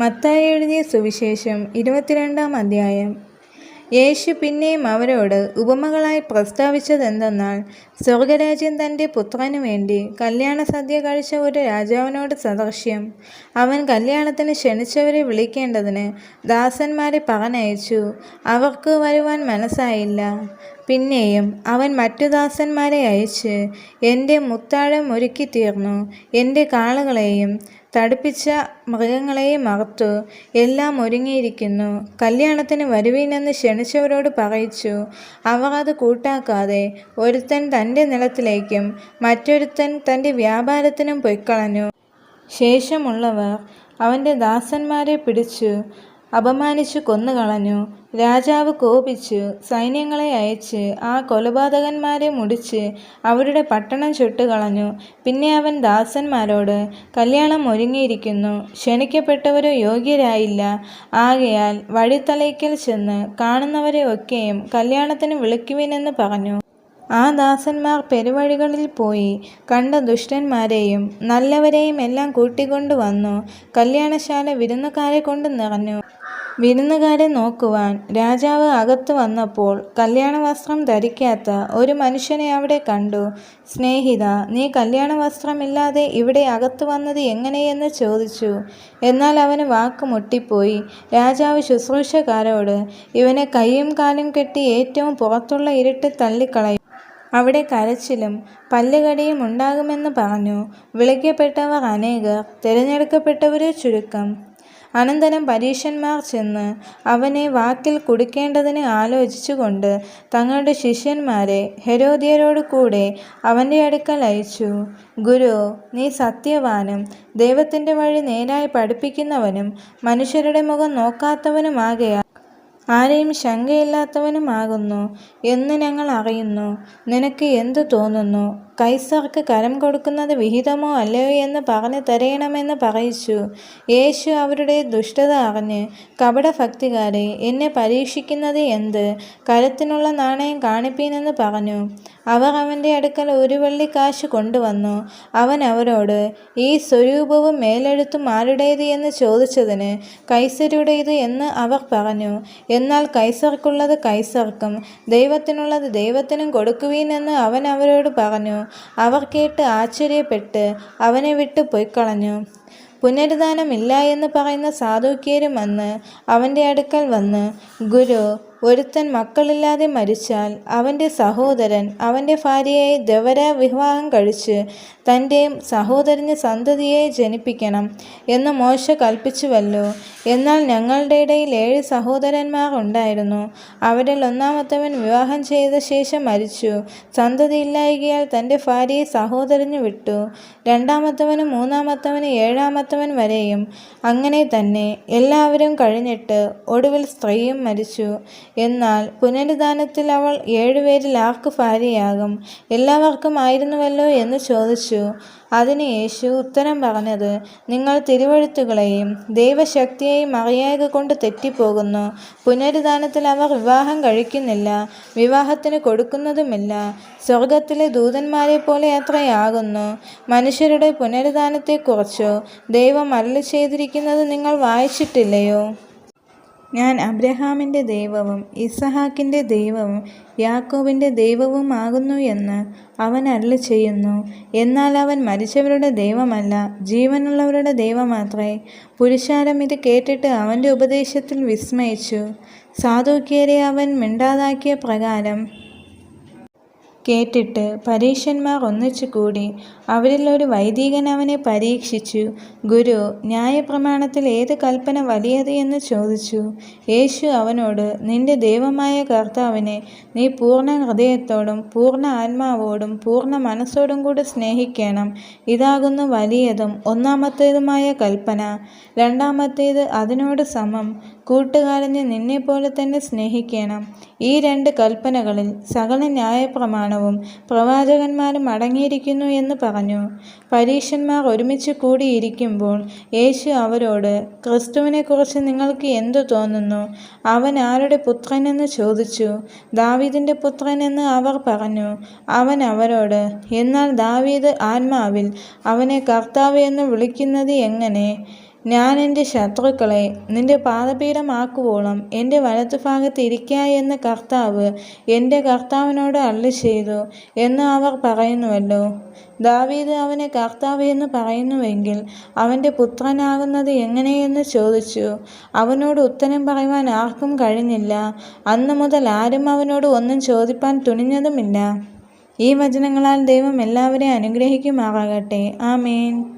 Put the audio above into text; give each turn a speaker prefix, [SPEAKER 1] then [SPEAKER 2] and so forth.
[SPEAKER 1] മത്തായി എഴുതിയ സുവിശേഷം ഇരുപത്തിരണ്ടാം അധ്യായം. യേശു പിന്നെയും അവരോട് ഉപമകളായി പ്രസ്താവിച്ചതെന്തെന്നാൽ സ്വർഗരാജ്യം തന്റെ പുത്രനു വേണ്ടി കല്യാണ സദ്യ കഴിച്ച ഒരു രാജാവിനോട് സദൃശ്യം. അവൻ കല്യാണത്തിന് ക്ഷണിച്ചവരെ വിളിക്കേണ്ടതിന് ദാസന്മാരെ പറഞ്ഞയച്ചു. അവർക്ക് വരുവാൻ മനസ്സായില്ല. പിന്നെയും അവൻ മറ്റു ദാസന്മാരെ അയച്ച് എന്റെ മുത്താഴം ഒരുക്കി തീർന്നു. എന്റെ കാളുകളെയും തടുപ്പിച്ച മൃഗങ്ങളെയും മറത്തു എല്ലാം ഒരുങ്ങിയിരിക്കുന്നു. കല്യാണത്തിന് വരുവീനെന്ന് ക്ഷണിച്ചവരോട് പറയിച്ചു. അവർ അത് കൂട്ടാക്കാതെ ഒരുത്തൻ തന്റെ നിലത്തിലേക്കും മറ്റൊരുത്തൻ തന്റെ വ്യാപാരത്തിനും പൊയ്ക്കളഞ്ഞു. ശേഷമുള്ളവർ അവന്റെ ദാസന്മാരെ പിടിച്ചു. അപമാനിച്ചു കൊന്നുകളഞ്ഞു. രാജാവ് കോപിച്ചു സൈന്യങ്ങളെ അയച്ച് ആ കൊലപാതകന്മാരെ മുടിച്ച് അവരുടെ പട്ടണം ചുട്ടുകളഞ്ഞു. പിന്നെ അവൻ ദാസന്മാരോട് കല്യാണം ഒരുങ്ങിയിരിക്കുന്നു. ക്ഷണിക്കപ്പെട്ടവരോ യോഗ്യരായില്ല. ആകയാൽ വഴിത്തലയ്ക്കൽ ചെന്ന് കാണുന്നവരെ ഒക്കെയും കല്യാണത്തിന് വിളിക്കുവിനെന്ന് പറഞ്ഞു. ആ ദാസന്മാർ പെരുവഴികളിൽ പോയി കണ്ട ദുഷ്ടന്മാരെയും നല്ലവരെയും എല്ലാം കൂട്ടിക്കൊണ്ടു വന്നു കല്യാണശാല വിരുന്നുകാരെ കൊണ്ട് നിറഞ്ഞു. വിരുന്നുകാരെ നോക്കുവാൻ രാജാവ് അകത്തു വന്നപ്പോൾ കല്യാണവസ്ത്രം ധരിക്കാത്ത ഒരു മനുഷ്യനെ അവിടെ കണ്ടു. സ്നേഹിത നീ കല്യാണവസ്ത്രമില്ലാതെ ഇവിടെ അകത്തു വന്നത് എങ്ങനെയെന്ന് ചോദിച്ചു. എന്നാൽ അവന് വാക്ക് മുട്ടിപ്പോയി. രാജാവ് ശുശ്രൂഷക്കാരോട് ഇവനെ കൈയും കാലും കെട്ടി ഏറ്റവും പുറത്തുള്ള ഇരുട്ട് തള്ളിക്കളയും. അവിടെ കരച്ചിലും പല്ലുകടിയും ഉണ്ടാകുമെന്ന് പറഞ്ഞു. വിളിക്കപ്പെട്ടവർ അനേകർ തിരഞ്ഞെടുക്കപ്പെട്ടവരെ ചുരുക്കം. അനന്തരം പരീശന്മാർ ചെന്ന് അവനെ വാക്കിൽ കുടിക്കേണ്ടതിന് ആലോചിച്ചുകൊണ്ട് തങ്ങളുടെ ശിഷ്യന്മാരെ ഹെരോദിയരോട് കൂടെ അവന്റെ അടുക്കൽ അയച്ചു. ഗുരു നീ സത്യവാനും ദൈവത്തിന്റെ വഴി നേരായി പഠിപ്പിക്കുന്നവനും മനുഷ്യരുടെ മുഖം നോക്കാത്തവനുമാകയാൽ ആരെയും ശങ്കയില്ലാത്തവനുമാകുന്നു എന്ന് ഞങ്ങൾ അറിയുന്നു. നിനക്ക് എന്തു തോന്നുന്നു? കൈസർക്ക് കരം കൊടുക്കുന്നത് വിഹിതമോ അല്ലയോ എന്ന് പറഞ്ഞു തരയണമെന്ന് പറയിച്ചു. യേശു അവരുടെ ദുഷ്ടത അറിഞ്ഞ് കപടഭക്തികാരെ എന്നെ പരീക്ഷിക്കുന്നത് എന്ത്? കരത്തിനുള്ള നാണയം കാണിപ്പീനെന്ന് പറഞ്ഞു. അവർ അവന്റെ അടുക്കൽ ഒരു വെള്ളിക്കാശ് കൊണ്ടുവന്നു. അവൻ അവരോട് ഈ സ്വരൂപവും മേലെഴുത്തും ആരുടേത് എന്ന് ചോദിച്ചതിന് കൈസരുടേത് എന്ന് അവർ പറഞ്ഞു. എന്നാൽ കൈസർക്കുള്ളത് കൈസർക്കും ദൈവത്തിനുള്ളത് ദൈവത്തിനും കൊടുക്കുവീനെന്ന് അവൻ അവരോട് പറഞ്ഞു. അവർ കേട്ട് ആശ്ചര്യപ്പെട്ട് അവനെ വിട്ട് പൊയ്ക്കളഞ്ഞു പുനരുദ്ധാനമില്ല എന്ന് പറയുന്ന സാധുക്യരും അന്ന് അവന്റെ അടുക്കൽ വന്ന് ഗുരു ഒരുത്തൻ മക്കളില്ലാതെ മരിച്ചാൽ അവന്റെ സഹോദരൻ അവന്റെ ഭാര്യയെ ദവര വിവാഹം കഴിച്ച് തന്റെ സഹോദരന് സന്തതിയെ ജനിപ്പിക്കണം എന്ന് മോശ കൽപ്പിച്ചുവല്ലോ. എന്നാൽ ഞങ്ങളുടെ ഇടയിൽ ഏഴ് സഹോദരന്മാർ ഉണ്ടായിരുന്നു. അവരിൽ ഒന്നാമത്തവൻ വിവാഹം ചെയ്ത ശേഷം മരിച്ചു. സന്തതിയില്ലായകയാൽ തന്റെ ഭാര്യയെ സഹോദരന് വിട്ടു. രണ്ടാമത്തവനും മൂന്നാമത്തവനും മൂന്നാമത്തവന് ഏഴാമത്തവൻ വരെയും അങ്ങനെ തന്നെ എല്ലാവരും കഴിഞ്ഞിട്ട് ഒടുവിൽ സ്ത്രീയും മരിച്ചു. എന്നാൽ പുനരുദ്ധാനത്തിൽ അവൾ ഏഴുപേരിൽ ആർക്ക് ഭാര്യയാകും? എല്ലാവർക്കും ആയിരുന്നുവല്ലോ എന്ന് ചോദിച്ചു. അതിന് യേശു ഉത്തരം പറഞ്ഞത് നിങ്ങൾ തിരുവഴുത്തുകളെയും ദൈവശക്തിയെയും അറിയായക കൊണ്ട് തെറ്റിപ്പോകുന്നു. പുനരുദ്ധാനത്തിൽ അവർ വിവാഹം കഴിക്കുന്നില്ല വിവാഹത്തിന് കൊടുക്കുന്നതുമില്ല. സ്വർഗത്തിലെ ദൂതന്മാരെ പോലെ അത്രയാകുന്നു. മനുഷ്യരുടെ പുനരുദ്ധാനത്തെക്കുറിച്ചോ ദൈവം അല്ല ചെയ്തിരിക്കുന്നത് നിങ്ങൾ വായിച്ചിട്ടില്ലയോ? ഞാൻ അബ്രഹാമിന്റെ ദൈവവും ഇസഹാക്കിന്റെ ദൈവവും യാക്കോവിന്റെ ദൈവവും ആകുന്നു എന്ന് അവൻ അല്ല ചെയ്യുന്നു. എന്നാൽ അവൻ മരിച്ചവരുടെ ദൈവമല്ല ജീവനുള്ളവരുടെ ദൈവമാത്രേ. പുരുഷാരം ഇത് കേട്ടിട്ട് അവന്റെ ഉപദേശത്തിൽ വിസ്മയിച്ചു. സാധുക്യരെ അവൻ മിണ്ടാതാക്കിയ പ്രകാരം കേട്ടിട്ട് പരീശന്മാർ ഒന്നിച്ചു കൂടി അവരിൽ ഒരു വൈദികൻ അവനെ പരീക്ഷിച്ചു. ഗുരു ന്യായപ്രമാണത്തിൽ ഏത് കൽപ്പന വലിയത് എന്ന് ചോദിച്ചു. യേശു അവനോട് നിന്റെ ദൈവമായ കർത്താവിനെ നീ പൂർണ ഹൃദയത്തോടും പൂർണ ആത്മാവോടും പൂർണ മനസ്സോടും കൂടെ സ്നേഹിക്കണം. ഇതാകുന്നു വലിയതും ഒന്നാമത്തേതുമായ കൽപ്പന. രണ്ടാമത്തേത് അതിനോട് സമം. കൂട്ടുകാരനെ നിന്നെപ്പോലെ തന്നെ സ്നേഹിക്കണം. ഈ രണ്ട് കൽപ്പനകളിൽ സകല ന്യായപ്രമാണവും പ്രവാചകന്മാരും അടങ്ങിയിരിക്കുന്നു എന്ന് പറഞ്ഞു. പരീശന്മാർ ഒരുമിച്ച് കൂടിയിരിക്കുമ്പോൾ യേശു അവരോട് ക്രിസ്തുവിനെക്കുറിച്ച് നിങ്ങൾക്ക് എന്തു തോന്നുന്നു? അവൻ ആരുടെ പുത്രനെന്ന് ചോദിച്ചു. ദാവീദിന്റെ പുത്രനെന്ന് അവർ പറഞ്ഞു. അവൻ അവരോട് എന്നാൽ ദാവീദ് ആത്മാവിൽ അവനെ കർത്താവ് എന്ന് വിളിക്കുന്നത് എങ്ങനെ? ഞാൻ എന്റെ ശത്രുക്കളെ നിന്റെ പാദപീഠമാക്കുവോളം എന്റെ വലത്തുഭാഗത്ത് ഇരിക്കായി കർത്താവ് എന്റെ കർത്താവിനോട് അള്ളി ചെയ്തു എന്ന് അവർ പറയുന്നുവല്ലോ. ദാവീദ് അവനെ കർത്താവ് എന്ന് പറയുന്നുവെങ്കിൽ അവന്റെ പുത്രനാകുന്നത് എങ്ങനെയെന്ന് ചോദിച്ചു. അവനോട് ഉത്തരം പറയുവാൻ ആർക്കും കഴിഞ്ഞില്ല. അന്നു മുതൽ ആരും അവനോട് ഒന്നും ചോദിപ്പാൻ തുനിഞ്ഞതുമില്ല. ഈ വചനങ്ങളാൽ ദൈവം എല്ലാവരെയും അനുഗ്രഹിക്കുമാറാകട്ടെ. ആമേൻ.